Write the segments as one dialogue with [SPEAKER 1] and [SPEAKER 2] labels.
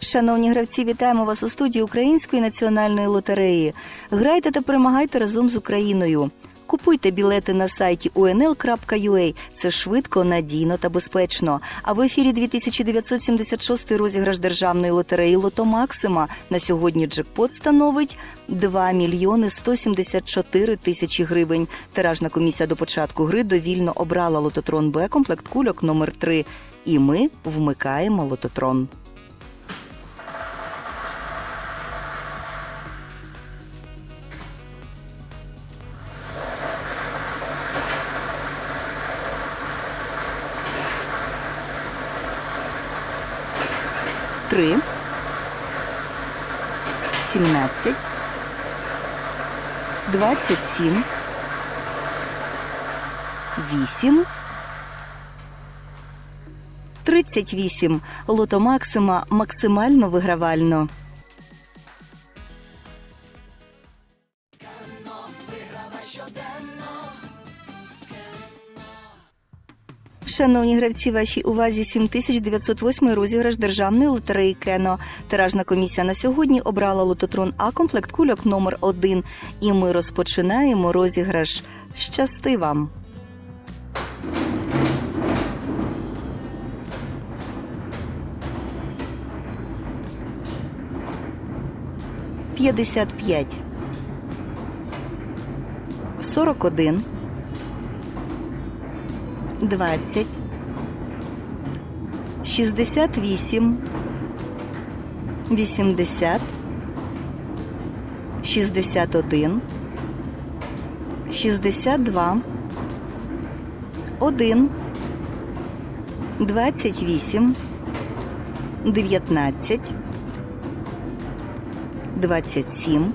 [SPEAKER 1] Шановні гравці, вітаємо вас у студії Української національної лотереї. Грайте та перемагайте разом з Україною. Купуйте білети на сайті unl.ua. Це швидко, надійно та безпечно. А в ефірі 2976 розіграш державної лотереї Лото Максима на сьогодні джекпот становить 2 мільйони 174 тисячі гривень. Тиражна комісія до початку гри довільно обрала лототрон Б комплект кульок номер 3 І ми вмикаємо лототрон. Три. Сімнадцять. Двадцять сім. Вісім. Тридцять вісім. Лото Максима максимально вигравально. Шановні гравці, вашій увазі 7908 розіграш державної лотереї Кено. Тиражна комісія на сьогодні обрала лототрон А комплект кульок номер 1 І ми розпочинаємо розіграш. Щасти вам! П'ятдесят п'ять. Сорок один. 20, 68, 80, 61, 62, 1, 28, 19, 27,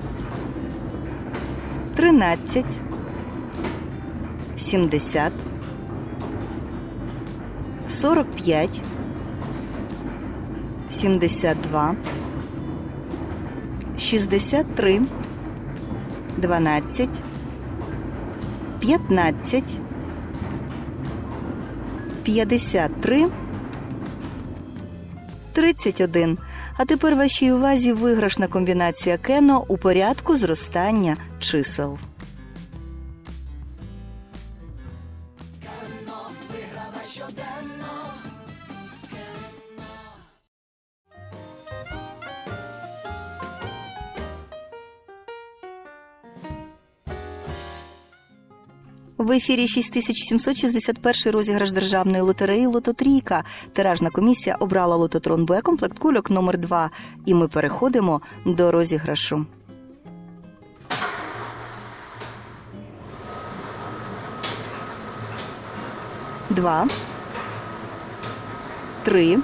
[SPEAKER 1] 13, 70, 45, 72, 63, 12, 15, 53, 31. А тепер вашій увазі виграшна комбінація кено у порядку зростання чисел. В ефірі 6761 розіграш державної лотереї Лототрійка. Тиражна комісія обрала лототрон Б комплект кульок номер 2 І ми переходимо до розіграшу. Два. Три.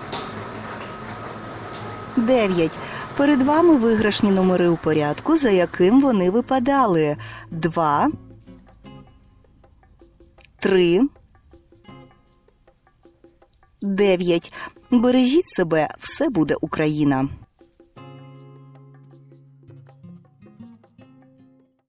[SPEAKER 1] Дев'ять. Перед вами виграшні номери у порядку, за яким вони випадали. Два. Три. Дев'ять. Бережіть себе, все буде Україна.